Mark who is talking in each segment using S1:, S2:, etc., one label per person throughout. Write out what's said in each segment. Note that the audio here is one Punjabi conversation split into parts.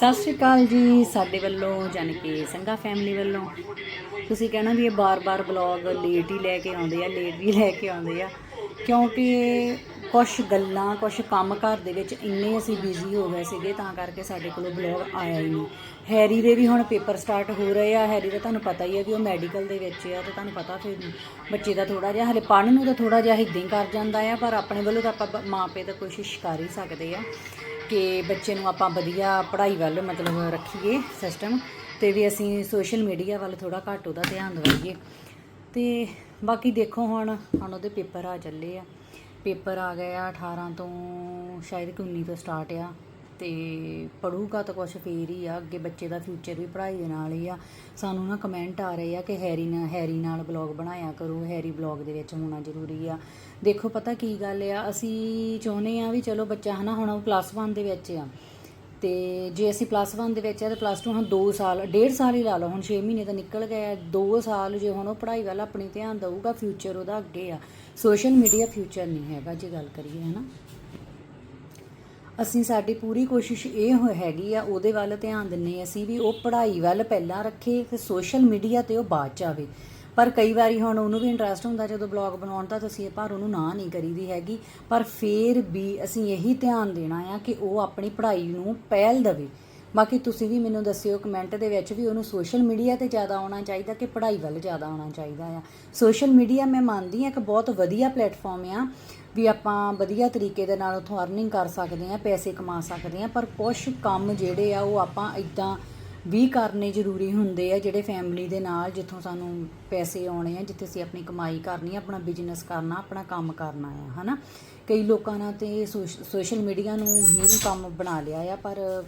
S1: ਸਤਿ ਸ਼੍ਰੀ ਅਕਾਲ ਜੀ ਸਾਡੇ ਵੱਲੋਂ, ਜਾਣੀ ਕਿ ਸੰਘਾ ਫੈਮਿਲੀ ਵੱਲੋਂ। ਤੁਸੀਂ ਕਹਿਣਾ ਵੀ ਇਹ ਬਾਰ-ਬਾਰ ਬਲੌਗ ਲੇਟ ਹੀ ਲੈ ਕੇ ਆਉਂਦੇ ਆ ਲੇਟ ਵੀ ਲੈ ਕੇ ਆਉਂਦੇ ਆ। ਕਿਉਂਕਿ ਕੁਝ ਗੱਲਾਂ ਕੁਝ ਕੰਮ ਘਰ ਦੇ ਵਿੱਚ ਇੰਨੇ ਅਸੀਂ ਬਿਜ਼ੀ ਹੋ ਗਏ ਸੀਗੇ, ਤਾਂ ਕਰਕੇ ਸਾਡੇ ਕੋਲ ਬਲੌਗ ਆਇਆ ਹੀ ਨਹੀਂ। ਹੈਰੀ ਦੇ ਵੀ ਹੁਣ ਪੇਪਰ ਸਟਾਰਟ ਹੋ ਰਹੇ ਆ ਹੈਰੀ ਦਾ ਤੁਹਾਨੂੰ ਪਤਾ ਹੀ ਹੈ ਵੀ ਉਹ ਮੈਡੀਕਲ ਦੇ ਵਿੱਚ ਆ, ਤੇ ਤੁਹਾਨੂੰ ਪਤਾ ਫਿਰ ਬੱਚੇ ਦਾ ਥੋੜਾ ਜਿਹਾ, ਹਲੇ ਪੜ੍ਹਨ ਨੂੰ ਤਾਂ ਥੋੜਾ ਜਿਹਾ ਇਦਾਂ ਹੀ ਕਰ ਜਾਂਦਾ ਆ, ਪਰ ਆਪਣੇ ਵੱਲੋਂ ਤਾਂ ਆਪਾਂ ਬ- ਮਾਂ ਪਿਓ ਤਾਂ ਕੋਸ਼ਿਸ਼ ਕਰ ਹੀ ਸਕਦੇ ਆ ਕਿ ਬੱਚੇ ਨੂੰ ਆਪਾਂ ਵਧੀਆ ਪੜ੍ਹਾਈ ਵੱਲ ਮਤਲਬ ਰੱਖੀਏ ਸਿਸਟਮ ਤੇ ਵੀ ਅਸੀਂ ਸੋਸ਼ਲ ਮੀਡੀਆ ਵੱਲ ਥੋੜਾ ਘੱਟ ਉਹਦਾ ਧਿਆਨ ਦਵਾਈਏ। ਤੇ ਬਾਕੀ ਦੇਖੋ ਹੁਣ ਹੁਣ ਉਹਦੇ ਪੇਪਰ ਆ ਚੱਲੇ ਆ। ਪੇਪਰ ਆ ਗਏ ਆ 18 ਤੋਂ ਸ਼ਾਇਦ ਕਿ 19 ਤੋਂ ਸਟਾਰਟ ਆ ਤੇ ਪੜੂਗਾ ਤਾਂ ਕੁਛ ਫੇਰ ਹੀ ਆ, ਅੱਗੇ ਬੱਚੇ ਦਾ ਫਿਊਚਰ ਵੀ ਪੜ੍ਹਾਈ ਦੇ ਨਾਲ ਹੀ ਆ। ਸਾਨੂੰ ਨਾ ਕਮੈਂਟ ਆ ਰਹੇ ਆ ਕਿ ਹੈਰੀ ਨਾਲ ਹੈਰੀ ਨਾਲ ਬਲੌਗ ਬਣਾਇਆ ਕਰੋ ਹੈਰੀ ਬਲੌਗ ਦੇ ਵਿੱਚ ਹੋਣਾ ਜ਼ਰੂਰੀ ਆ। ਦੇਖੋ ਪਤਾ ਕੀ ਗੱਲ ਆ, ਅਸੀਂ ਚਾਹੁੰਦੇ ਆ ਵੀ ਚਲੋ ਬੱਚਾ ਹਨਾ, ਹੁਣ ਉਹ ਪਲੱਸ 1 ਦੇ ਵਿੱਚ ਆ। ਤੇ ਜੇ ਅਸੀਂ ਪਲੱਸ 1 ਦੇ ਵਿੱਚ ਆ ਤੇ ਪਲੱਸ 2 ਹੁਣ 2 ਸਾਲ, ਡੇਢ ਸਾਲ ਹੀ ਲਾ ਲਓ, ਹੁਣ 6 ਮਹੀਨੇ ਤਾਂ ਨਿਕਲ ਗਏ ਆ। 2 ਸਾਲ ਜੇ ਹੁਣ ਉਹ ਪੜ੍ਹਾਈ ਵੱਲ ਆਪਣੀ ਧਿਆਨ ਦਊਗਾ ਫਿਊਚਰ ਉਹਦਾ ਅੱਗੇ ਆ। ਸੋਸ਼ਲ ਮੀਡੀਆ ਫਿਊਚਰ ਨਹੀਂ ਹੈਗਾ ਜੇ ਗੱਲ ਕਰੀਏ, ਹਨਾ? ਅਸੀਂ ਸਾਡੀ ਪੂਰੀ ਕੋਸ਼ਿਸ਼ ਇਹ ਹੋ ਹੈਗੀ ਆ, ਉਹਦੇ ਵੱਲ ਧਿਆਨ ਦਿੰਨੇ ਅਸੀਂ ਵੀ ਉਹ ਪੜ੍ਹਾਈ ਵੱਲ ਪਹਿਲਾਂ ਰੱਖੇ ਤੇ ਸੋਸ਼ਲ ਮੀਡੀਆ ਤੇ ਉਹ ਬਾਅਦ ਚ ਆਵੇ। ਪਰ ਕਈ ਵਾਰੀ ਹੁਣ ਉਹਨੂੰ ਵੀ ਇੰਟਰਸਟ ਹੁੰਦਾ, ਜਦੋਂ ਬਲੌਗ ਬਣਾਉਣ ਦਾ ਤਾਂ ਅਸੀਂ ਪਰ ਉਹਨੂੰ ਨਾ ਨਹੀਂ ਕਰੀਦੀ ਹੈਗੀ। ਪਰ ਫੇਰ ਵੀ ਅਸੀਂ ਇਹੀ ਧਿਆਨ ਦੇਣਾ ਆ ਕਿ ਉਹ ਆਪਣੀ ਪੜ੍ਹਾਈ ਨੂੰ ਪਹਿਲ ਦੇਵੇ। ਬਾਕੀ ਤੁਸੀਂ ਵੀ ਮੈਨੂੰ ਦੱਸਿਓ ਕਮੈਂਟ ਦੇ ਵਿੱਚ ਵੀ ਉਹਨੂੰ ਸੋਸ਼ਲ ਮੀਡੀਆ ਤੇ ਜ਼ਿਆਦਾ ਆਉਣਾ ਚਾਹੀਦਾ ਕਿ ਪੜ੍ਹਾਈ ਵੱਲ ਜ਼ਿਆਦਾ ਆਉਣਾ ਚਾਹੀਦਾ ਆ? ਸੋਸ਼ਲ ਮੀਡੀਆ ਮੈਂ ਮੰਨਦੀ ਹਾਂ ਕਿ ਬਹੁਤ ਵਧੀਆ ਪਲੇਟਫਾਰਮ ਆ, ਵੀ ਆਪਾਂ ਵਧੀਆ ਤਰੀਕੇ ਦੇ ਨਾਲ ਉਥੋਂ ਅਰਨਿੰਗ ਕਰ ਸਕਦੇ ਆ ਪੈਸੇ ਕਮਾ ਸਕਦੇ ਆ ਪਰ ਕੁਝ ਕੰਮ ਜਿਹੜੇ ਆ ਉਹ ਆਪਾਂ ਇਦਾਂ ਵੀ ਕਰਨੇ ਜ਼ਰੂਰੀ ਹੁੰਦੇ ਆ ਜਿਹੜੇ ਫੈਮਿਲੀ ਦੇ ਨਾਲ ਜਿੱਥੋਂ ਸਾਨੂੰ ਪੈਸੇ ਆਉਣੇ ਆ, ਜਿੱਥੇ ਅਸੀਂ ਆਪਣੀ ਕਮਾਈ ਕਰਨੀ ਆ, ਆਪਣਾ ਬਿਜ਼ਨਸ ਕਰਨਾ, ਆਪਣਾ ਕੰਮ ਕਰਨਾ ਆ, ਹਨਾ? ਕਈ ਲੋਕਾਂ ਨਾਲ ਤੇ ਸੋਸ਼ਲ ਮੀਡੀਆ ਨੂੰ ਹੀ ਕੰਮ ਬਣਾ ਲਿਆ ਆ, ਪਰ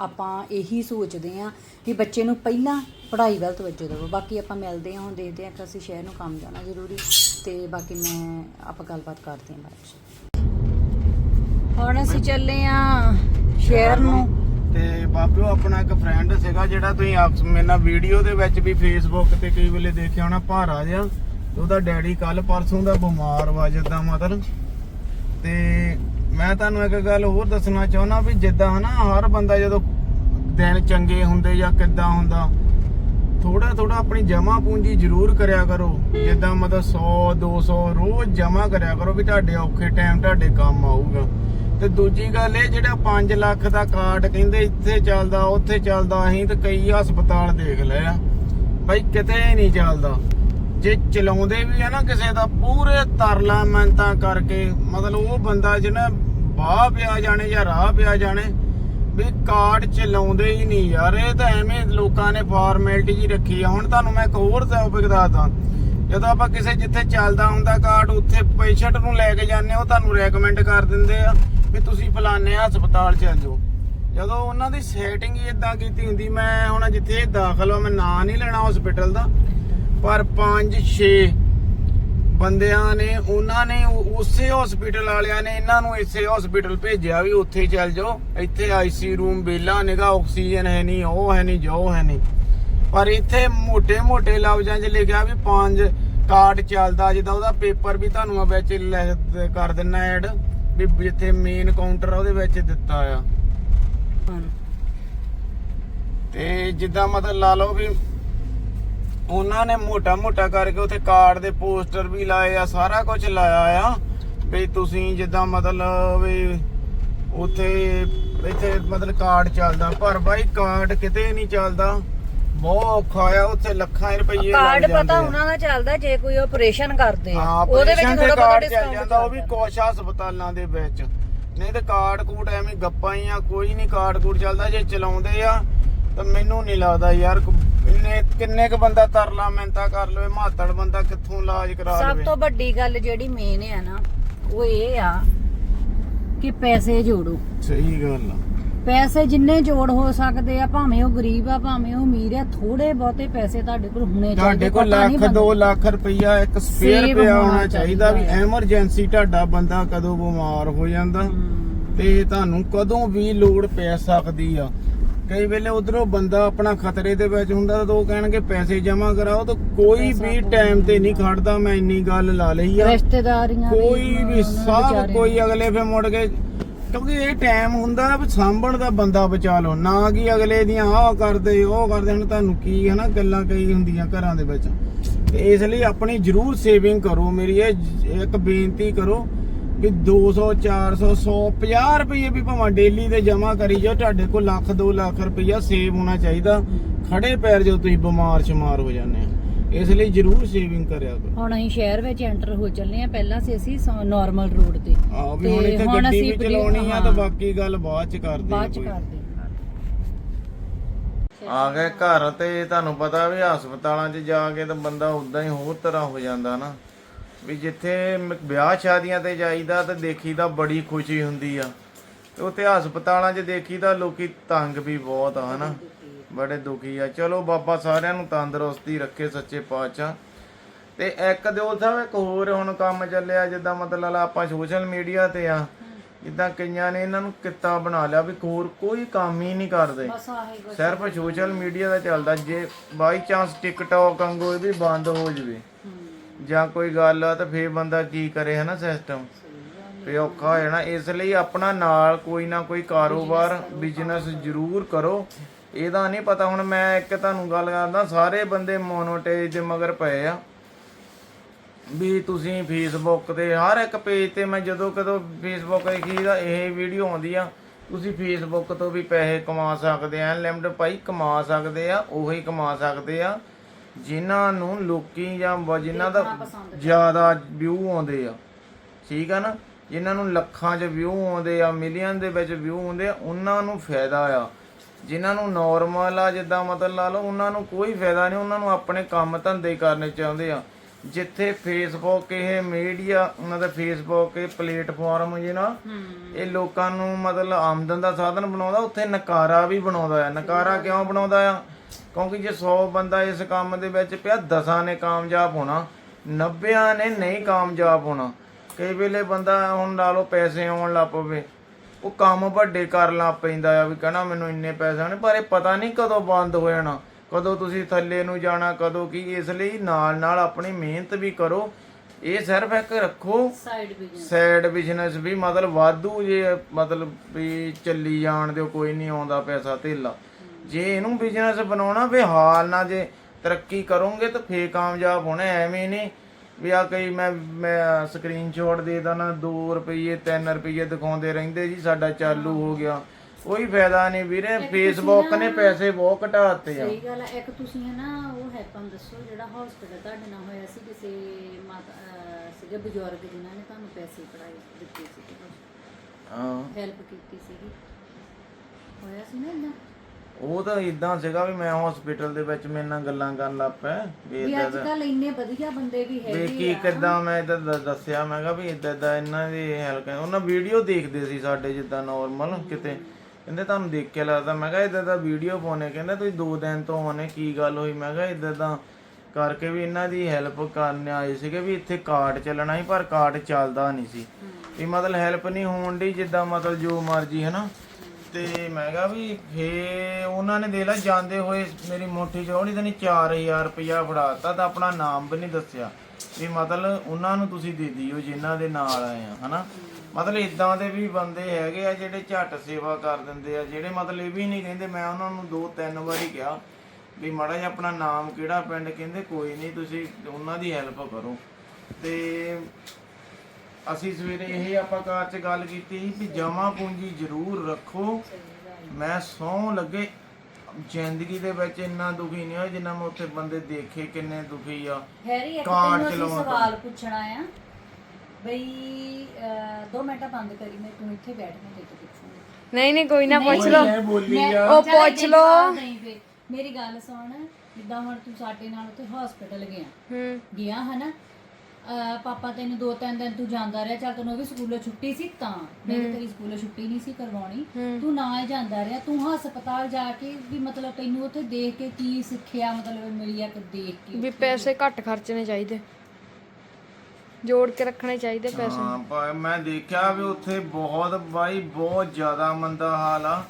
S1: ਆਪਾਂ ਇਹੀ ਸੋਚਦੇ ਆ ਕਿ ਬੱਚੇ ਨੂੰ ਪਹਿਲਾਂ ਪੜ੍ਹਾਈ ਵੱਲ ਤਵੱਜੋ ਦਿਓ ਬਾਕੀ ਆਪਾਂ ਮਿਲਦੇ ਹਾਂ ਹੁਣ ਦੇਖਦੇ ਹਾਂ ਕਿ ਅਸੀਂ ਸ਼ਹਿਰ ਨੂੰ ਕੰਮ ਜਾਣਾ ਜ਼ਰੂਰੀ ਤੇ ਬਾਕੀ ਮੈਂ ਆਪਾਂ ਗੱਲਬਾਤ ਕਰਦੇ ਹਾਂ ਬਾਅਦ ਚ ਹੁਣ ਅਸੀਂ ਚੱਲੇ ਆ ਸ਼ਹਿਰ ਨੂੰ।
S2: ਤੇ ਬਾਬਿਓ, ਆਪਣਾ ਇੱਕ ਫਰੈਂਡ ਸੀਗਾ ਜਿਹੜਾ ਤੁਸੀਂ ਆਪ ਮੇਰੇ ਨਾਲ ਵੀਡੀਓ ਦੇ ਵਿੱਚ ਵੀ ਫੇਸਬੁੱਕ ਤੇ ਕਈ ਵੇਲੇ ਦੇਖਿਆ ਹੋਣਾ ਭਾਰਾ ਜਿਹਾ ਉਹਦਾ ਡੈਡੀ ਕੱਲ ਪਰਸੋਂ ਦਾ ਬਿਮਾਰ ਵਾ ਜਿੱਦਾਂ ਮਤਲਬ। ਤੇ ਮੈਂ ਤੁਹਾਨੂੰ ਇੱਕ ਗੱਲ ਹੋਰ ਦੱਸਣਾ ਚਾਹੁੰਦਾ ਵੀ ਜਿੱਦਾਂ ਹਨਾ, ਹਰ ਬੰਦਾ ਜਦੋਂ ਦਿਨ ਚੰਗੇ ਹੁੰਦੇ ਜਾਂ ਕਿੱਦਾਂ ਹੁੰਦਾ ਥੋੜਾ ਥੋੜਾ ਆਪਣੀ ਜਮਾ ਪੂੰਜੀ ਜ਼ਰੂਰ ਕਰਿਆ ਕਰੋ। ਜਿੱਦਾਂ ਮਤਲਬ 100 200 ਰੋਜ਼ ਜਮਾ ਕਰਿਆ ਕਰੋ ਵੀ ਤੁਹਾਡੇ ਔਖੇ ਟਾਈਮ ਤੁਹਾਡੇ ਕੰਮ ਆਊਗਾ। ਤੇ ਦੂਜੀ ਗੱਲ ਇਹ, ਜਿਹੜਾ 5 ਲੱਖ ਦਾ ਕਾਰਡ ਕਹਿੰਦੇ ਇੱਥੇ ਚੱਲਦਾ, ਉੱਥੇ ਚੱਲਦਾ, ਅਸੀਂ ਤੇ ਕਈ ਹਸਪਤਾਲ ਦੇਖ ਲਏ ਆ। ਬਈ ਕਿਤੇ ਨਹੀਂ ਚੱਲਦਾ। ਜੇ ਚਲਾਉਂਦੇ ਵੀ ਆ ਨਾ ਕਿਸੇ ਦਾ, ਪੂਰੇ ਤਰਲਾ ਮਿਹਨਤਾਂ ਕਰਕੇ, ਮਤਲਬ ਉਹ ਬੰਦਾ ਜਿਹਨੇ ਬਾਹ ਪਿਆ ਜਾਣੇ ਜਾਂ ਰਾਹ ਪਿਆ ਜਾਣੇ ਵੀ ਕਾਰਡ ਚਲਾਉਂਦੇ ਹੀ ਨਹੀਂ ਯਾਰ ਇਹ ਤਾਂ ਐਵੇਂ ਲੋਕਾਂ ਨੇ ਫਾਰਮੈਲਿਟੀ ਜੀ ਰੱਖੀ ਆ। ਹੁਣ ਤੁਹਾਨੂੰ ਮੈਂ ਇੱਕ ਹੋਰ ਟੌਪਿਕ ਦੱਸਦਾ। ਜਦੋਂ ਆਪਾਂ ਕਿਸੇ ਜਿੱਥੇ ਚੱਲਦਾ ਹੁੰਦਾ ਕਾਰਡ ਉੱਥੇ ਪੇਸ਼ੈਂਟ ਨੂੰ ਲੈ ਕੇ ਜਾਂਦੇ ਆ, ਉਹ ਤੁਹਾਨੂੰ ਰეკਮੈਂਡ ਕਰ ਦਿੰਦੇ ਆ ਵੀ ਤੁਸੀਂ ਫਲਾਣੇ ਹਸਪਤਾਲ ਚੱਲ ਜਾਓ। ਜਦੋਂ ਉਹਨਾਂ ਦੀ ਸੈਟਿੰਗ ਹੀ ਇਦਾਂ ਕੀਤੀ ਹੁੰਦੀ ਮੈਂ ਹੁਣ ਜਿੱਥੇ ਦਾਖਲ ਹਾਂ ਮੈਂ ਨਾਂ ਨਹੀਂ ਲੈਣਾ ਹਸਪੀਟਲ ਦਾ ਪਰ 5 6 ਬੰਦਿਆਂ ਨੇ ਉਹਨਾਂ ਨੇ ਉਸੇ ਹਸਪੀਟਲ ਵਾਲਿਆਂ ਨੇ ਇਹਨਾਂ ਨੂੰ ਇਸੇ ਹਸਪੀਟਲ ਭੇਜਿਆ ਵੀ ਉੱਥੇ ਚੱਲ ਜਾਓ। ਇੱਥੇ ਆਈਸੀ ਰੂਮ ਬੇਲਾ ਨਿਗਾ ਆਕਸੀਜਨ ਹੈ ਨਹੀਂ ਉਹ ਹੈ ਨਹੀਂ ਜੋ ਹੈ ਨਹੀਂ। ਪਰ ਇੱਥੇ ਮੋٹے-ਮੋٹے ਲਫ਼ਜ਼ਾਂ 'ਚ ਲਿਖਿਆ ਵੀ ਪੰਜ ਕਾਰਡ ਚੱਲਦਾ ਜਿੱਦਾਂ ਉਹਦਾ ਪੇਪਰ ਵੀ ਤੁਹਾਨੂੰ ਮੈਂ ਵਿੱਚ ਕਰ ਦਿੰਨਾ ਐਡ ਵੀ ਜਿੱਥੇ ਮੇਨ ਕਾਊਂਟਰ ਆ ਉਹਦੇ ਵਿੱਚ ਦਿੱਤਾ ਆ। ਤੇ ਜਿੱਦਾਂ ਮਤਲਬ ਲਾ ਲਓ ਵੀ ਉਹਨਾਂ ਨੇ ਮੋਟਾ ਮੋਟਾ ਕਰਕੇ ਉੱਥੇ ਕਾਰਡ ਦੇ ਪੋਸਟਰ ਵੀ ਲਾਏ ਆ ਸਾਰਾ ਕੁਝ ਲਾਇਆ ਆ। ਵੀ ਤੁਸੀਂ ਜਿੱਦਾਂ ਮਤਲਬ ਵੀ ਉੱਥੇ ਇੱਥੇ ਮਤਲਬ ਕਾਰਡ ਚੱਲਦਾ ਪਰ ਬਾਈ ਕਾਰਡ ਕਿਤੇ ਨਹੀਂ ਚੱਲਦਾ। ਬਹੁਤ ਔਖਾ ਆ ਉੱਥੇ ਲੱਖਾਂ ਰੁਪਏ
S1: ਕਾਰਡ ਪਤਾ। ਉਹਨਾਂ ਦਾ ਚੱਲਦਾ ਜੇ ਕੋਈ ਆਪਰੇਸ਼ਨ ਕਰਦੇ ਆ। ਉਹਦੇ ਵਿੱਚ ਥੋੜਾ ਬਹੁਤਾ ਡਿਸਕਾਊਂਟ
S2: ਜਾਂਦਾ ਉਹ ਵੀ ਕੁਛ ਹਸਪਤਾਲਾਂ ਦੇ ਵਿੱਚ। ਨਹੀਂ ਤੇ ਕਾਰਡ ਕੂਟ ਐਵੇਂ ਗੱਪਾਂ ਹੀ ਆ ਕੋਈ ਨਹੀਂ ਕਾਰਡ ਕੂਟ ਚੱਲਦਾ ਜੇ ਚਲਾਉਂਦੇ ਆ ਤਾਂ ਮੈਨੂੰ ਨਹੀਂ ਲੱਗਦਾ ਯਾਰ ਕੋ- ਕਿੰਨੇ ਕ ਬੰਦਾ ਤਰਲਾ ਮਿੰਤਾ ਕਰ ਲਵੇ ਮਾਤੜ ਬੰਦਾ ਕਿੱਥੋਂ ਇਲਾਜ ਕਰਾ
S1: ਸਭ
S2: ਲਵੇ?
S1: ਤੋਂ ਵੱਡੀ ਗੱਲ ਜਿਹੜੀ ਮੇਨ ਹੈ ਨਾ ਉਹ ਇਹ ਆ ਕਿ ਪੈਸੇ ਜੋੜੋ।
S2: ਸਹੀ ਗੱਲ ਆ।
S1: ਪੈਸੇ ਜਿੰਨੇ ਜੋੜ ਹੋ ਸਕਦੇ ਆ ਭਾਵੇਂ ਉਹ ਗਰੀਬ ਆ ਭਾਵੇਂ ਉਹ ਅਮੀਰ ਆ ਥੋੜੇ ਬਹੁਤੇ ਪੈਸੇ ਤੁਹਾਡੇ ਕੋਲ ਹੋਣੇ ਚਾਹੀਦੇ
S2: ਤੁਹਾਡੇ ਕੋਲ ਲੱਖ
S1: ਬੰਦਾ-
S2: 2 ਲੱਖ ਰੁਪਈਆ ਇੱਕ ਸਪੇਅਰ ਪਿਆ
S1: ਹੋਣਾ
S2: ਚਾਹੀਦਾ ਵੀ। ਐਮਰਜੈਂਸੀ ਤੁਹਾਡਾ ਬੰਦਾ ਕਦੋਂ ਬਿਮਾਰ ਹੋ ਜਾਂਦਾ ਤੇ ਤੁਹਾਨੂੰ ਕਦੋਂ ਵੀ ਲੋੜ ਪੈ ਸਕਦੀ ਆ। ਕਈ ਵੇਲੇ ਉਧਰੋਂ ਬੰਦਾ ਆਪਣਾ ਖਤਰੇ ਦੇ ਵਿੱਚ ਹੁੰਦਾ ਤਾਂ ਉਹ ਕਹਿਣਗੇ ਪੈਸੇ ਜਮ੍ਹਾਂ ਕਰਾਓ ਤਾਂ ਕੋਈ ਵੀ ਟਾਈਮ ਤੇ ਨਹੀਂ। ਖੜਦਾ ਮੈਂ ਇੰਨੀ ਗੱਲ ਲਾ ਲਈ ਆ।
S1: ਰਿਸ਼ਤੇਦਾਰੀਆਂ
S2: ਕੋਈ ਵੀ ਸਭ ਕੋਈ ਅਗਲੇ ਫੇ ਮੁੜ ਕੇ ਕਿਉਂਕਿ ਇਹ ਟਾਈਮ ਹੁੰਦਾ ਵੀ ਸਾਂਭਣ ਦਾ ਬੰਦਾ ਬਚਾ ਲਓ ਨਾ ਕਿ ਅਗਲੇ ਦੀਆਂ ਆਹ ਕਰਦੇ ਉਹ ਕਰਦੇ ਹਨ ਤੁਹਾਨੂੰ ਕੀ ਹਨਾ ਗੱਲਾਂ ਕਈ ਹੁੰਦੀਆਂ ਘਰਾਂ ਦੇ ਵਿੱਚ। ਤੇ ਇਸ ਲਈ ਆਪਣੀ ਜਰੂਰ ਸੇਵਿੰਗ ਕਰੋ ਮੇਰੀ ਇਹ ਇੱਕ ਬੇਨਤੀ ਕਰੋ ਵੀ 200 400 100 50 ਰੁਪਏ ਵੀ ਭਾਵੇਂ ਡੇਲੀ ਦੇ ਜਮਾ ਕਰੀ ਜਾਓ ਤੁਹਾਡੇ ਕੋਲ ਲੱਖ 2 ਲੱਖ ਰੁਪਇਆ ਸੇਵ ਹੋਣਾ ਚਾਹੀਦਾ। ਖੜੇ ਪੈਰ ਜਦੋਂ ਤੁਸੀਂ ਬਿਮਾਰ ਸ਼ਮਾਰ ਹੋ ਜਾਂਦੇ ਆ ਇਸ ਲਈ ਜਰੂਰ ਸੇਵਿੰਗ ਕਰਿਆ ਕਰੋ।
S1: ਹੁਣ ਅਸੀਂ ਸ਼ਹਿਰ ਵਿੱਚ ਐਂਟਰ ਹੋ ਚੱਲੇ ਆ ਪਹਿਲਾਂ ਸੀ ਅਸੀਂ ਨਾਰਮਲ ਰੋਡ ਤੇ।
S2: ਆ ਵੀ ਹੁਣ
S1: ਤੇ
S2: ਇੱਥੇ ਗੱਡੀ ਵੀ ਚਲਾਉਣੀ ਆ। ਤਾਂ ਬਾਕੀ ਗੱਲ ਬਾਅਦ ਚ ਕਰਦੇ ਆ
S1: ਬਾਅਦ ਚ। ਕਰਦੇ
S2: ਆ। ਗਏ ਘਰ ਤੇ ਤੁਹਾਨੂੰ ਪਤਾ ਵੀ ਹਸਪਤਾਲਾਂ 'ਚ ਜਾ ਕੇ ਤਾਂ ਬੰਦਾ ਉਦਾਂ ਹੀ ਹੋਰ ਤਰ੍ਹਾਂ ਹੋ ਜਾਂਦਾ ਨਾ। ਵੀ ਜਿੱਥੇ ਵਿਆਹ ਸ਼ਾਦੀਆਂ ਤੇ ਜਾਈਦਾ ਤੇ ਦੇਖੀਦਾ ਬੜੀ ਖੁਸ਼ੀ ਹੁੰਦੀ ਆ। ਤੇ ਉੱਥੇ ਹਸਪਤਾਲਾਂ 'ਚ ਦੇਖੀਦਾ ਲੋਕੀ ਤੰਗ ਵੀ ਬਹੁਤ ਆ ਹਨਾ? ਬੜੇ ਦੁਖੀ ਆ। ਚਲੋ ਬਾਬਾ ਸਾਰਿਆਂ ਨੂੰ ਤੰਦਰੁਸਤੀ ਰੱਖੇ ਸੱਚੇ ਪਾਤਸ਼ਾਹ। ਤੇ ਇੱਕ ਦਿਓ ਸਾਹਿਬ ਇੱਕ ਹੋਰ ਹੁਣ ਕੰਮ ਚੱਲਿਆ ਜਿੱਦਾਂ ਮਤਲਬ ਆਪਾਂ ਸੋਸ਼ਲ ਮੀਡੀਆ ਤੇ ਆ ਜਿੱਦਾਂ ਕਈਆਂ ਨੇ ਇਹਨਾਂ ਨੂੰ ਕਿੱਤਾ ਬਣਾ ਲਿਆ ਵੀ ਹੋਰ ਕੋਈ ਕੰਮ ਹੀ ਨਹੀਂ ਕਰਦੇ। ਸਿਰਫ ਸੋਸ਼ਲ ਮੀਡੀਆ ਦਾ ਚੱਲਦਾ ਜੇ ਬਾਈ ਚਾਂਸ ਟਿਕਟੌਕ ਵਾਂਗੂ ਇਹ ਵੀ ਬੰਦ ਹੋ ਜਵੇ। ਜਾਂ ਕੋਈ ਗੱਲ ਆ ਤਾਂ ਫੇਰ ਬੰਦਾ ਕੀ ਕਰੇ ਹੈ ਨਾ ਸਿਸਟਮ ਫੇ ਔਖਾ ਹੋ ਜਾਣਾ। ਇਸ ਲਈ ਆਪਣਾ ਨਾਲ ਕੋਈ ਨਾ ਕੋਈ ਕਾਰੋਬਾਰ ਬਿਜ਼ਨਸ ਜ਼ਰੂਰ ਕਰੋ। ਇਹਦਾ ਨਹੀਂ ਪਤਾ ਹੁਣ ਮੈਂ ਇੱਕ ਤੁਹਾਨੂੰ ਗੱਲ ਕਰਦਾ ਸਾਰੇ ਬੰਦੇ ਮੋਨੋਟੇਜ ਦੇ ਮਗਰ ਪਏ ਆ। ਵੀ ਤੁਸੀਂ ਫੇਸਬੁੱਕ ਤੇ ਹਰ ਇੱਕ ਪੇਜ ਤੇ ਮੈਂ ਜਦੋਂ ਕਦੋਂ ਫੇਸਬੁੱਕ ਤੇ ਕੀ ਦਾ ਇਹ ਵੀਡੀਓ ਆਉਂਦੀ ਆ, ਤੁਸੀਂ ਫੇਸਬੁੱਕ ਤੋਂ ਵੀ ਪੈਸੇ ਕਮਾ ਸਕਦੇ ਆ ਲਿਮਟ ਭਾਈ ਕਮਾ ਸਕਦੇ ਆ, ਉਹੀ ਕਮਾ ਸਕਦੇ ਆ। ਜਿਨ੍ਹਾਂ ਨੂੰ ਲੋਕੀ ਜਾਂ ਜਿਨ੍ਹਾਂ ਦਾ ਜ਼ਿਆਦਾ ਵਿਊ ਆਉਂਦੇ ਆ। ਠੀਕ ਆ ਨਾ? ਜਿਨ੍ਹਾਂ ਨੂੰ ਲੱਖਾਂ 'ਚ ਵਿਊ ਆਉਂਦੇ ਆ ਮਿਲੀਅਨ ਦੇ ਵਿੱਚ ਵਿਊ ਆਉਂਦੇ ਆ ਉਹਨਾਂ ਨੂੰ ਫਾਇਦਾ ਆ। ਜਿਨ੍ਹਾਂ ਨੂੰ ਨਾਰਮਲ ਆ ਜਿੱਦਾਂ ਮਤਲਬ ਲਾ ਲਓ ਉਹਨਾਂ ਨੂੰ ਕੋਈ ਫਾਇਦਾ ਨਹੀਂ ਉਹਨਾਂ ਨੂੰ ਆਪਣੇ ਕੰਮ ਧੰਦੇ ਕਰਨੇ ਚਾਹੁੰਦੇ ਆ। ਜਿੱਥੇ ਫੇਸਬੁੱਕ ਇਹ ਮੀਡੀਆ ਉਹਨਾਂ ਦਾ ਫੇਸਬੁੱਕ ਇਹ ਪਲੇਟਫਾਰਮ ਜੀ ਨਾ ਇਹ ਲੋਕਾਂ ਨੂੰ ਮਤਲਬ ਆਮਦਨ ਦਾ ਸਾਧਨ ਬਣਾਉਂਦਾ ਉੱਥੇ ਨਕਾਰਾ ਵੀ ਬਣਾਉਂਦਾ ਆ। ਨਕਾਰਾ ਕਿਉਂ ਬਣਾਉਂਦਾ ਆ? ਕਿਉਂਕਿ ਜੇ 100 ਬੰਦਾ ਇਸ ਕੰਮ ਦੇ ਵਿੱਚ ਪਿਆ ਦਸਾਂ ਨੇ ਕਾਮਯਾਬ ਹੋਣਾ 90 ਨੇ ਨਹੀਂ ਕਾਮਯਾਬ ਹੋਣਾ। ਕਈ ਵੇਲੇ ਬੰਦਾ ਹੁਣ ਲਾ ਲਓ ਪੈਸੇ ਆਉਣ ਲੱਗ ਪਵੇ ਉਹ ਕੰਮ ਵੱਡੇ ਕਰਨ ਲੱਗ ਪੈਂਦਾ ਆ ਵੀ ਕਹਣਾ ਮੈਨੂੰ ਇੰਨੇ ਪੈਸੇ ਆਉਣੇ ਪਰ ਇਹ ਪਤਾ ਨਹੀਂ ਕਦੋਂ ਬੰਦ ਹੋ ਜਾਣਾ ਕਦੋਂ ਤੁਸੀਂ ਥੱਲੇ ਨੂੰ ਜਾਣਾ ਕਦੋਂ ਕੀ ਇਸ ਲਈ ਨਾਲ ਨਾਲ ਆਪਣੀ ਮਿਹਨਤ ਵੀ ਕਰੋ। ਇਹ ਸਿਰਫ ਇੱਕ ਰੱਖੋ
S1: ਸਾਈਡ ਬਿਜ਼ਨਸ
S2: ਸਾਈਡ ਬਿਜ਼ਨਸ ਵੀ ਮਤਲਬ ਵਾਧੂ ਜੇ ਮਤਲਬ ਵੀ ਚੱਲੀ ਜਾਣ ਦਿਓ ਕੋਈ ਨਹੀਂ ਆਉਂਦਾ ਪੈਸਾ ਧੇਲਾ। ਜੇ ਇਹਨੂੰ ਬਿਜ਼ਨਸ ਬਣਾਉਣਾ ਵੀ ਹਾਲ ਨਾ ਜੇ ਤਰੱਕੀ ਕਰੋਗੇ ਤਾਂ ਫੇਰ ਕਾਮਯਾਬ ਹੋਣਾ ਐਵੇਂ ਨਹੀਂ ਵੀ ਆ ਕਈ ਮੈਂ ਮੈਂ ਸਕਰੀਨਸ਼ਾਟ ਦੇ ਦਣਾ 2 ਰੁਪਏ 3 ਰੁਪਏ ਦਿਖਾਉਂਦੇ ਰਹਿੰਦੇ ਜੀ ਸਾਡਾ ਚਾਲੂ ਹੋ ਗਿਆ। ਕੋਈ ਫਾਇਦਾ ਨਹੀਂ ਵੀਰੇ ਫੇਸਬੁੱਕ ਨੇ ਪੈਸੇ ਬਹੁਤ ਘਟਾਤੇ ਆ।
S1: ਸਹੀ ਗੱਲ ਹੈ ਇੱਕ ਤੁਸੀਂ ਹੈ ਨਾ ਉਹ ਹੈਪਨ ਦੱਸੋ ਜਿਹੜਾ ਹਸਪੀਟਲ ਤੁਹਾਡੇ ਨਾਲ ਹੋਇਆ ਸੀ ਕਿਸੇ ਸੀਗੇ ਬਜ਼ੁਰਗ ਜਿਨ੍ਹਾਂ ਨੇ ਤੁਹਾਨੂੰ ਪੈਸੇ ਪੜਾਏ ਦਿੱਤੇ ਸੀ
S2: ਹਾਂ।
S1: ਹੈਲਪ ਕੀਤੀ ਸੀਗੀ। ਹੋਇਆ ਸੀ ਨਾ
S2: ਉਹ ਤਾਂ ਇਦਾਂ ਸੀਗਾ ਵੀ ਮੈਂ ਹਸਪੀਟਲ ਦੇ ਵਿੱਚ ਮੇਰੇ ਨਾਲ ਗੱਲਾਂ ਕਰਨ ਲੱਗ ਪਿਆ ਵੀ
S1: ਅੱਜ ਕੱਲ ਇੰਨੇ ਵਧੀਆ ਬੰਦੇ ਵੀ
S2: ਵੀ
S1: ਹੈਗੇ
S2: ਕੀ ਕਿਦਾਂ ਮੈਂ ਇਦਾਂ ਦੱਸਿਆ ਮੈਂ ਕਿਹਾ ਵੀ ਇਦਾਂ ਇਦਾਂ ਇਹਨਾਂ ਦੀ ਹੈਲਪ ਉਹਨਾਂ ਵੀਡੀਓ ਦੇਖਦੇ ਸੀ ਸਾਡੇ ਜਿੱਦਾਂ ਨਾਰਮਲ ਕਿਤੇ। ਕਹਿੰਦੇ ਤੁਹਾਨੂੰ ਦੇਖ ਕੇ ਲੱਗਦਾ ਮੈਂ ਕਿਹਾ ਇਦਾਂ ਦਾ ਵੀਡੀਓ ਪਾਉਣੇ ਕਹਿੰਦੇ ਤੁਸੀਂ ਦੋ ਦਿਨ ਤੋਂ ਆਉਣੇ ਕੀ ਗੱਲ ਹੋਈ? ਮੈਂ ਕਿਹਾ ਇਦਾਂ ਦਾ ਕਰਕੇ ਵੀ ਇਹਨਾਂ ਦੀ ਹੈਲਪ ਕਰਨ ਆਏ ਸੀਗੇ ਵੀ ਇੱਥੇ ਕਾਰਡ ਚੱਲਣਾ ਸੀ ਪਰ ਕਾਰਡ ਚੱਲਦਾ ਨਹੀਂ ਸੀ। ਵੀ ਮਤਲਬ ਹੈਲਪ ਨਹੀਂ ਹੋਣ ਦੀ ਜਿੱਦਾਂ ਮਤਲਬ ਜੋ ਮਰਜ਼ੀ ਹੈ ਨਾ ਤੇ ਮੈਂ ਕਿਹਾ ਵੀ ਫੇ ਉਹਨਾਂ ਨੇ ਦੇ ਲਾ ਜਾਂਦੇ ਹੋਏ ਮੇਰੀ ਮੋਠੀ ਚੌੜੀ ਤੇ ਨਹੀਂ 4000 ਰੁਪਇਆ ਫੜਾਤਾ ਤਾਂ ਆਪਣਾ ਨਾਮ ਵੀ ਨਹੀਂ ਦੱਸਿਆ। ਵੀ ਮਤਲਬ ਉਹਨਾਂ ਨੂੰ ਤੁਸੀਂ ਦੇ ਦਿਓ ਜਿਨ੍ਹਾਂ ਦੇ ਨਾਲ ਆਏ ਆ, ਹਨਾ? ਮਤਲਬ ਇਦਾਂ ਦੇ ਵੀ ਬੰਦੇ ਹੈਗੇ ਆ ਜਿਹੜੇ ਝੱਟ ਸੇਵਾ ਕਰ ਦਿੰਦੇ ਆ, ਜਿਹੜੇ ਮਤਲਬ ਇਹ ਵੀ ਨਹੀਂ ਕਹਿੰਦੇ, ਮੈਂ ਉਹਨਾਂ ਨੂੰ ਦੋ ਤਿੰਨ ਵਾਰੀ ਕਿਹਾ ਵੀ ਮਾੜਾ ਜਿਹਾ ਆਪਣਾ ਨਾਮ ਕਿਹੜਾ ਪਿੰਡ ਕਹਿੰਦੇ, ਕੋਈ ਨਹੀਂ ਤੁਸੀਂ ਉਹਨਾਂ ਦੀ ਹੈਲਪ ਕਰੋ। ਤੇ ਅਸੀਂ ਸਵੇਰੇ ਇਹ ਆਪਾਂ ਕਾਰ 'ਚ ਗੱਲ ਕੀਤੀ ਸੀ ਵੀ ਜਮਾ ਪੂੰਜੀ ਜ਼ਰੂਰ ਰੱਖੋ। ਮੈਂ ਸੌਂ ਲੱਗੇ ਜ਼ਿੰਦਗੀ ਦੇ ਵਿੱਚ ਇੰਨਾ ਦੁਖੀ ਨਹੀਂ ਹੋਇਆ ਜਿੰਨਾ ਮੈਂ ਉੱਥੇ ਬੰਦੇ ਦੇਖੇ ਕਿੰਨੇ ਦੁਖੀ ਆ।
S1: ਹੈਰੀ ਇੱਕ
S2: ਕਾਰਡ
S1: ਤੈਨੂੰ ਅਸੀਂ
S2: ਚਲਾਉਣ ਤੋਂ।
S1: ਸਵਾਲ ਪੁੱਛਣਾ ਆ ਬਈ 2 ਮਿੰਟ ਬੰਦ ਕਰੀ ਮੈਂ ਤੂੰ ਇੱਥੇ ਬੈਠ ਮੈਂ ਤੇਰੇ ਤੋਂ ਪੁੱਛੂੰਗੀ।
S3: ਨਹੀਂ ਨਹੀਂ ਕੋਈ ਨਾ ਪੁੱਛ ਲਓ।
S2: ਮੈਂ ਬੋਲੀ ਆ।
S3: ਉਹ
S1: ਚੱਲ
S3: ਪੁੱਛ
S1: ਇੰਨੇ
S3: ਲਓ।
S1: ਨਹੀਂ ਫਿਰ। ਮੇਰੀ ਗੱਲ ਸੁਣ ਜਿੱਦਾਂ ਹੁਣ ਤੂੰ ਸਾਡੇ ਨਾਲ ਉੱਥੇ ਹਸਪੀਟਲ ਗਿਆ।
S3: ਹੂੰ।
S1: ਗਿਆ ਹਨਾ? ਪਾਪਾ ਤੈਨੂੰ ਦੋ ਤਿੰਨ ਦਿਨ ਤੂੰ ਜਾਂਦਾ ਰਿਹਾ ਚੱਲ ਤੈਨੂੰ ਉਹ ਵੀ ਸਕੂਲੋਂ ਛੁੱਟੀ ਸੀ ਤਾਂ। ਮੈਂ ਤਾਂ ਤੇਰੀ ਸਕੂਲੋਂ ਛੁੱਟੀ ਨਹੀਂ ਸੀ ਕਰਵਾਉਣੀ। ਤੂੰ ਨਾ ਹੀ ਜਾਂਦਾ ਰਿਹਾ ਤੂੰ ਹਸਪਤਾਲ ਜਾ ਕੇ ਵੀ ਮਤਲਬ ਤੈਨੂੰ ਉੱਥੇ ਦੇਖ ਕੇ ਕੀ ਸਿੱਖਿਆ ਮਤਲਬ ਮਿਲੀ ਆ ਕਿ ਦੇਖ ਕੇ
S3: ਵੀ ਪੈਸੇ ਘੱਟ ਖਰਚਣੇ ਚਾਹੀਦੇ। ਜੋੜ ਕੇ ਰੱਖਣੇ ਚਾਹੀਦੇ ਪੈਸੇ।
S2: ਹਾਂ ਪਰ ਮੈਂ ਦੇਖਿਆ ਵੀ ਉੱਥੇ ਬਹੁਤ ਬਾਈ ਬਹੁਤ ਜ਼ਿਆਦਾ ਮੰਦਾ ਹਾਲ ਆ।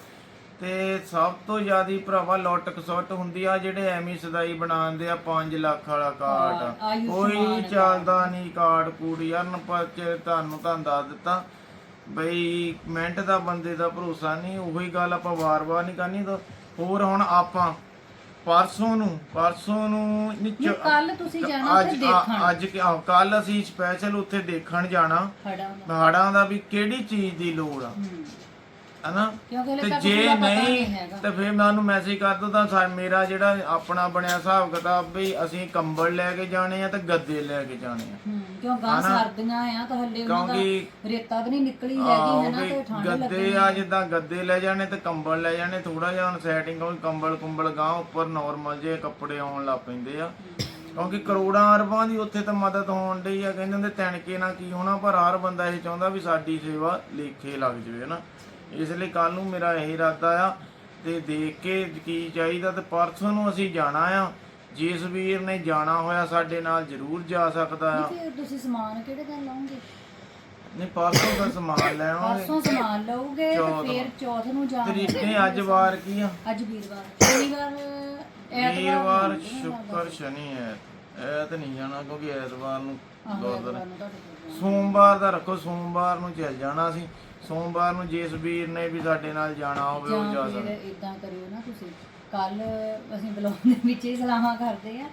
S2: ਤੇ ਸਭ ਤੋਂ ਜ਼ਿਆਦੀ ਭਰਾਵਾ ਲੁੱਟ ਖਸੁੱਟ ਹੁੰਦੀ ਆ ਜਿਹੜੇ ਐਵੇਂ ਸਦਾਈ ਬਣਾਉਂਦੇ ਆ 5 ਲੱਖ ਵਾਲਾ ਕਾਰਡ। ਕੋਈ ਚੱਲਦਾ ਨਹੀਂ ਕਾਰਡ ਕੂੜ। ਯਾਰ ਪਰ ਤੁਹਾਨੂੰ ਤੁਹਾਨੂੰ ਦੱਸ ਦਿੱਤਾ ਬਈ ਮਿੰਟ ਦਾ ਬੰਦੇ ਦਾ ਭਰੋਸਾ ਨਹੀਂ ਉਹੀ ਗੱਲ ਆਪਾਂ ਵਾਰ-ਵਾਰ ਨਹੀਂ ਕਰਨੀ ਤਾਂ ਹੋਰ ਹੁਣ ਆਪਾਂ ਪਰਸੋਂ ਨੂੰ ਪਰਸੋਂ ਨੂੰ ਨਹੀਂ
S1: ਕੱਲ ਤੁਸੀਂ ਜਾਣਾ
S2: ਅੱਜ
S1: ਦੇਖਣ।
S2: ਅੱਜ ਕੱਲ ਅਸੀਂ ਸਪੈਸ਼ਲ ਉੱਥੇ ਦੇਖਣ ਜਾਣਾ। ਪਹਾੜਾਂ ਦਾ। ਵੀ ਕਿਹੜੀ ਚੀਜ਼ ਦੀ ਲੋੜ ਆ? ਹਨਾ?
S1: ਕਿਉਂਕਿ ਹਲੇ
S2: ਤੇ
S1: ਤੱਕ
S2: ਜੇ
S1: ਪੂਰਾ ਪਤਾ
S2: ਨਹੀਂ
S1: ਹੈਗਾ।
S2: ਤੇ ਫਿਰ ਮੈਂ ਉਹਨੂੰ ਮੈਸੇਜ ਕਰ ਦੋ ਤਾਂ ਸਾ- ਮੇਰਾ ਜਿਹੜਾ ਆਪਣਾ ਬਣਿਆ ਹਿਸਾਬ ਕਿਤਾਬ ਵੀ ਅਸੀਂ ਕੰਬਲ ਲੈ ਕੇ ਜਾਣੇ ਆ ਤੇ ਗੱਦੇ ਲੈ ਕੇ ਜਾਣੇ ਆ।
S1: ਹੂੰ ਕਿਉਂ ਗਾਂ ਸਰਦੀਆਂ ਆ ਤਾਂ ਹੱਲੇ ਉਹਨਾਂ ਦਾ
S2: ਕਿਉਂਕਿ
S1: ਰੇਤਾ ਵੀ ਨਹੀਂ ਨਿਕਲੀ ਹੈਗੀ ਹੈ ਨਾ ਤੇ ਠੰਡ
S2: ਗੱਦੇ ਆ ਜਿੱਦਾਂ ਗੱਦੇ ਲੈ ਜਾਣੇ ਤੇ ਕੰਬਲ ਲੈ ਜਾਣੇ ਥੋੜਾ ਜਿਹਾ ਹੁਣ ਸੈਟਿੰਗ ਹੋਈ ਕੰਬਲ ਕੁੰਬਲ ਗਾਂ ਉੱਪਰ ਨਾਰਮਲ ਜੇ ਕੱਪੜੇ ਆਉਣ ਲੱਗ ਪੈਂਦੇ ਆ। ਕਿਉਂਕਿ ਕਰੋੜਾਂ ਅਰਬਾਂ ਦੀ ਉੱਥੇ ਤਾਂ ਮਦਦ ਹੋਣ ਡਈ ਆ ਕਹਿੰਦੇ ਹੁੰਦੇ ਤਣਕੇ ਨਾਲ ਕੀ ਹੋਣਾ ਪਰ ਹਰ ਬੰਦਾ ਇਹ ਚਾਹੁੰਦਾ ਵੀ ਸਾਡੀ ਸੇਵਾ ਲੇਖੇ ਲੱਗ ਜਾਵੇ ਨਾ ਇਸ ਲਈ ਕੱਲ ਨੂੰ ਮੇਰਾ ਇਹ ਇਰਾਦਾ ਆ ਤੇ ਦੇਖ ਕੇ ਕੀ ਚਾਹੀਦਾ ਤੇ ਪਰਸੋਂ ਨੂੰ ਅਸੀਂ ਜਾਣਾ ਆ। ਜਿਸ ਵੀਰ ਨੇ ਜਾਣਾ ਹੋਇਆ ਸਾਡੇ ਨਾਲ ਜ਼ਰੂਰ ਜਾ ਸਕਦਾ ਆ।
S1: ਫਿਰ ਤੁਸੀਂ ਸਮਾਨ ਕਿਹੜੇ ਦਿਨ ਲਾਉਂਗੇ
S2: ਨਹੀਂ ਪਰਸੋਂ ਦਾ ਸਮਾਨ ਲੈਵਾਂਗੇ
S1: ਪਰਸੋਂ ਸਮਾਨ ਲਓਗੇ
S2: ਚੌਥ
S1: ਤੇ ਫਿਰ ਚੌਥ ਨੂੰ ਜਾਣਾ
S2: ਤਰੀਕੇ ਅੱਜ ਵਾਰ ਕੀ ਆ?
S1: ਅੱਜ ਵੀਰਵਾਰ। ਸ਼ਨੀਵਾਰ ਐਤਵਾਰ
S2: ਵੀਰਵਾਰ
S1: ਨੂੰ
S2: ਸ਼ੁੱਕਰ ਸ਼ਨੀ ਹੈ ਐਤ ਨਹੀਂ ਜਾਣਾ ਕਿਉਂਕਿ ਐਤਵਾਰ ਨੂੰ
S1: ਆਹੋ,
S2: ਗੁਰਦੁਆਰਾ
S1: ਐਤਵਾਰ ਨੂੰ ਤੁਹਾਡੇ ਕੋਲ
S2: ਸੋਮਵਾਰ ਦਾ ਰੱਖੋ ਸੋਮਵਾਰ ਨੂੰ ਚੱਲ ਜਾਣਾ ਸੀ ਸੋਮਵਾਰ ਨੂੰ ਜਿਸ ਵੀਰ ਨੇ ਵੀ ਸਾਡੇ ਨਾਲ ਜਾਣਾ ਹੋਵੇ ਉਹ ਜਾ
S1: ਜਾਂ
S2: ਸਕਦਾ।
S1: ਫਿਰ ਇਦਾਂ ਕਰਿਓ ਨਾ ਤੁਸੀਂ। ਕੱਲ ਅਸੀਂ ਬਲੌਗ ਦੇ ਵਿੱਚ ਹੀ ਸਲਾਹਾਂ ਕਰਦੇ ਆ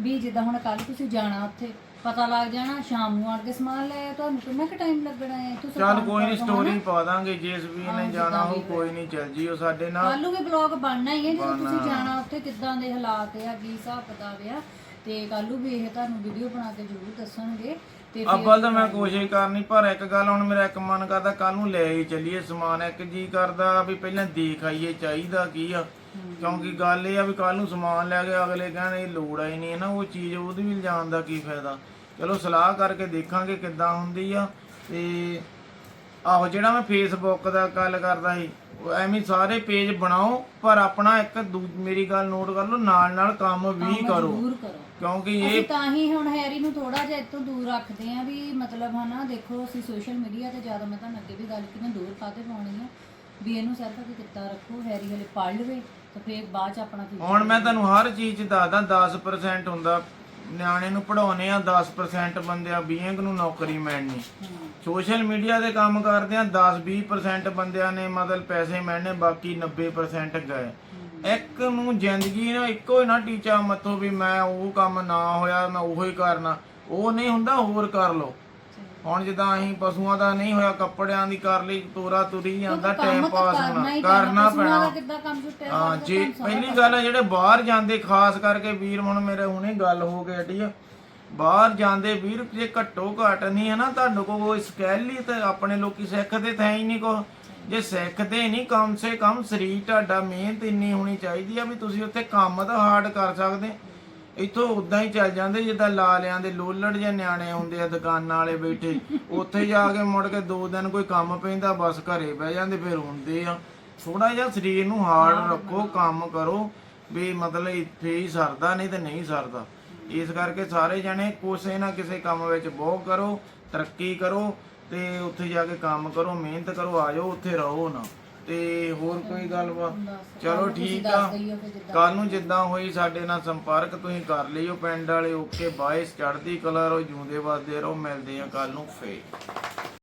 S1: ਵੀ ਜਿੱਦਾਂ ਹੁਣ ਕੱਲ ਤੁਸੀਂ ਜਾਣਾ ਉੱਥੇ ਪਤਾ ਲੱਗ ਜਾਣਾ ਸ਼ਾਮ ਨੂੰ ਆਣ ਕੇ ਸਮਾਨ ਲੈ ਆਇਓ, ਤੁਹਾਨੂੰ ਕਿੰਨਾ ਕੁ ਟਾਈਮ ਲੱਗਣਾ ਹੈ ਤੁਸੀਂ
S2: ਚੱਲ ਕੋਈ ਨਹੀਂ ਸਟੋਰੀ ਪਾ ਦਾਂਗੇ ਜਿਸ ਵੀਰ ਨੇ ਜਾਣਾ ਹੋ ਕੋਈ ਨਹੀਂ ਚੱਲ ਜਿਓ ਸਾਡੇ ਨਾਲ।
S1: ਕੱਲ ਨੂੰ ਵੀ ਬਲੌਗ ਬਣਨਾ ਹੀ ਹੈ ਜਦੋਂ ਤੁਸੀਂ ਜਾਣਾ ਉੱਥੇ ਕਿੱਦਾਂ ਦੇ ਹਾਲਾਤ ਆ ਕੀ ਹਿਸਾਬ ਕਿਤਾਬ ਆ ਤੇ ਕੱਲ ਨੂੰ ਵੀ ਇਹ ਤੁਹਾਨੂੰ ਵੀਡੀਓ ਬਣਾ ਕੇ ਜ਼ਰੂਰ ਦੱਸਣਗੇ। ਤੇ ਫਿਰ
S2: ਅੱਬਲ ਤਾਂ ਮੈਂ ਕੋਸ਼ਿਸ਼ ਕਰਨੀ ਪਰ ਇੱਕ ਗੱਲ ਹੁਣ ਮੇਰਾ ਇੱਕ ਮਨ ਕਰਦਾ ਕੱਲ ਨੂੰ ਲੈ ਹੀ ਚੱਲੀਏ ਸਮਾਨ। ਇੱਕ ਜੀ ਕਰਦਾ ਵੀ ਪਹਿਲਾਂ ਦੇਖ ਆਈਏ ਚਾਹੀਦਾ ਕੀ ਆ? ਕਿਉਂਕਿ ਗੱਲ ਇਹ ਆ ਵੀ ਕੱਲ ਨੂੰ ਸਮਾਨ ਲੈ ਕੇ ਅਗਲੇ ਕਹਿਣ ਇਹ ਲੋੜ ਆਈ ਨਹੀਂ ਹੈ ਨਾ ਉਹ ਚੀਜ਼ ਉਹਦੀ ਵੀ ਲਿਜਾਣ ਦਾ ਕੀ ਫਾਇਦਾ? ਚਲੋ ਸਲਾਹ ਕਰਕੇ ਦੇਖਾਂਗੇ ਕਿੱਦਾਂ ਹੁੰਦੀ ਆ। ਤੇ ਆਹੋ ਜਿਹੜਾ ਮੈਂ ਫੇਸਬੁੱਕ ਦਾ ਗੱਲ ਕਰਦਾ ਸੀ ਉਹ ਐਵੇਂ ਹੀ ਸਾਰੇ ਪੇਜ ਬਣਾਓ ਪਰ ਆਪਣਾ ਇੱਕ ਦੂ- ਮੇਰੀ ਗੱਲ ਨੋਟ ਕਰ ਲਓ ਨਾਲ ਨਾਲ ਕੰਮ ਵੀ ਕਰੋ।
S1: ਜ਼ਰੂਰ ਕਰੋ।
S2: ਕਿਉਂਕਿ ਇਹ
S1: ਤਾਂ ਹੀ ਹੁਣ ਹੈਰੀ ਨੂੰ ਥੋੜਾ ਜਿਹਾ ਇੱਥੋਂ ਦੂਰ ਰੱਖਦੇ ਆ ਵੀ ਮਤਲਬ ਹਨਾ ਦੇਖੋ ਅਸੀਂ ਸੋਸ਼ਲ ਮੀਡੀਆ ਤੇ ਜ਼ਿਆਦਾ ਮੈਂ ਤੁਹਾਨੂੰ ਅੱਗੇ ਵੀ ਗੱਲ ਕੀਤੀ ਦੂਰ ਕਾਤੇ ਪਾਉਣੀ ਆ ਵੀ ਇਹਨੂੰ ਸਿਰਫ ਕਿ ਕਿੱਤਾ ਰੱਖੋ ਹੈਰੀ ਹਲੇ ਪੜ ਲਵੇ ਤੇ ਫਿਰ ਬਾਅਦ ਚ ਆਪਣਾ future
S2: ਹੁਣ ਮੈਂ ਤੁਹਾਨੂੰ ਹਰ ਚੀਜ਼ 'ਚ ਦੱਸਦਾ 10% ਹੁੰਦਾ ਨਿਆਣੇ ਨੂੰ ਪੜਾਉਨੇ ਆ 10% ਬੰਦਿਆਂ ਬੀਇੰਗ ਨੂੰ ਨੌਕਰੀ ਮਿਲਣੀ।
S1: ਹਮ,
S2: ਸੋਸ਼ਲ ਮੀਡੀਆ ਤੇ ਕੰਮ ਕਰਦੇ ਆ 10-20% ਬੰਦਿਆਂ ਨੇ ਮਤਲਬ ਪੈਸੇ ਮਿਲਣੇ ਬਾਕੀ 90% ਗਏ। ਇੱਕ ਨੂੰ ਜ਼ਿੰਦਗੀ ਨਾ ਇੱਕੋ ਹੀ ਨਾ ਟੀਚਾ ਮੱਥੋ ਵੀ ਮੈਂ ਉਹ ਕੰਮ ਨਾ ਹੋਇਆ ਮੈਂ ਉਹੀ ਕਰਨਾ। ਉਹ ਨਹੀਂ ਹੁੰਦਾ ਹੋਰ ਕਰ ਲਓ। ਹੁਣ ਜਿੱਦਾਂ ਅਸੀਂ ਪਸ਼ੂਆਂ ਦਾ ਨਹੀਂ ਹੋਇਆ ਕੱਪੜਿਆਂ ਦੀ ਕਰ ਲਈ ਤੋਰਾ ਤੁਰੀ ਜਾਂਦਾ ਟਾਈਮ ਪਾਸ
S1: ਕਰਨਾ
S2: ਹੋਣਾ
S1: ਹੀ
S2: ਕਰਨਾ
S1: ਪਸੂਆਂ
S2: ਪੈਣਾ। ਹਾਂ ਜੇ ਪਹਿਲੀ ਗੱਲ ਹੈ ਜਿਹੜੇ ਬਾਹਰ ਜਾਂਦੇ ਖਾਸ ਕਰਕੇ ਵੀਰ ਹੁਣ ਮੇਰੇ ਹੁਣੇ ਗੱਲ ਹੋ ਗਈ ਹਟੀ ਆ। ਬਾਹਰ ਜਾਂਦੇ ਵੀਰ ਜੇ ਘੱਟੋ ਘੱਟ ਨਹੀਂ ਹੈ ਨਾ ਕੋਲ ਕੋਈ ਸਕਿੱਲ ਹੀ ਤੇ ਆਪਣੇ ਲੋਕੀ ਸਿੱਖਦੇ ਤਾਂ ਹੈ ਹੀ ਨਹੀਂ ਕੋ ਜੇ ਸਿੱਖਦੇ ਨਹੀਂ ਕਮ ਸੇ ਕਮ ਸਰੀਰ ਤੁਹਾਡਾ ਮਿਹਨਤ ਇੰਨੀ ਹੋਣੀ ਚਾਹੀਦੀ ਆ ਵੀ ਤੁਸੀਂ ਉੱਥੇ ਕੰਮ ਤਾਂ ਹਾਰਡ ਕਰ ਸਕਦੇ। ਇੱਥੋਂ ਉਦਾਂ ਹੀ ਚੱਲ ਜਾਂਦੇ ਜਿੱਦਾਂ ਲਾਲਿਆਂ ਦੇ ਲੋਲੜ ਜਿਹੇ ਨਿਆਣੇ ਹੁੰਦੇ ਆ ਦੁਕਾਨਾਂ ਵਾਲੇ ਬੈਠੇ। ਉੱਥੇ ਜਾ ਕੇ ਮੁੜ ਕੇ ਦੋ ਦਿਨ ਕੋਈ ਕੰਮ ਪੈਂਦਾ ਬਸ ਘਰੇ ਬਹਿ ਜਾਂਦੇ ਫਿਰ ਹੁੰਦੇ ਆ। ਥੋੜਾ ਜਿਹਾ ਸਰੀਰ ਨੂੰ ਹਾਰਡ ਰੱਖੋ ਕੰਮ ਕਰੋ ਵੀ ਮਤਲਬ ਇੱਥੇ ਹੀ ਸਰਦਾ ਨਹੀਂ ਤੇ ਨਹੀਂ ਸਰਦਾ। ਇਸ ਕਰਕੇ ਸਾਰੇ ਜਣੇ ਕਿਸੇ ਨਾ ਕਿਸੇ ਕੰਮ ਵਿੱਚ ਬਹੁ ਕਰੋ ਤਰੱਕੀ ਕਰੋ। ਤੇ ਉੱਥੇ ਜਾ ਕੇ ਕੰਮ ਕਰੋ ਮਿਹਨਤ ਕਰੋ ਆਜੋ ਉੱਥੇ ਰਹੋ ਨਾ। ਤੇ ਹੋਰ ਕੋਈ ਗੱਲ ਵਾ? ਚਲੋ ਠੀਕ ਆ। ਕੱਲ ਨੂੰ ਜਿੱਦਾਂ ਹੋਈ ਸਾਡੇ ਨਾਲ ਸੰਪਰਕ ਤੁਸੀਂ ਕਰ ਲਿਓ ਪਿੰਡ ਵਾਲੇ ਓਕੇ ਬਾਏ ਚੜ੍ਹਦੀ ਕਲਰ ਉਹ ਜੂੰਦੇ ਵੱਸਦੇ ਰਹੋ ਮਿਲਦੇ ਆ ਕੱਲ ਨੂੰ ਫੇਰ।